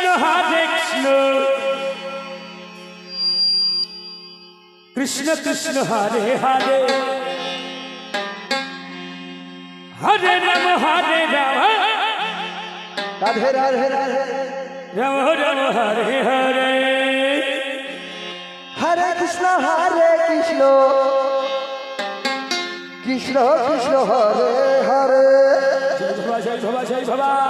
কৃষ্ণ হরে কৃষ্ণ। কৃষ্ণ কৃষ্ণ হরে হরে। হরে রাম হরে রাম। রাধে রাধে রাধে। রাম রাম হরে হরে। হরে কৃষ্ণ হরে কৃষ্ণ। কৃষ্ণ কৃষ্ণ হরে হরে। জয় বাবা জয়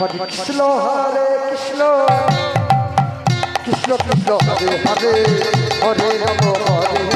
হরে কৃষ্ণ হরে কৃষ্ণ। কৃষ্ণ কৃষ্ণ হরে হরে হরে নম হরে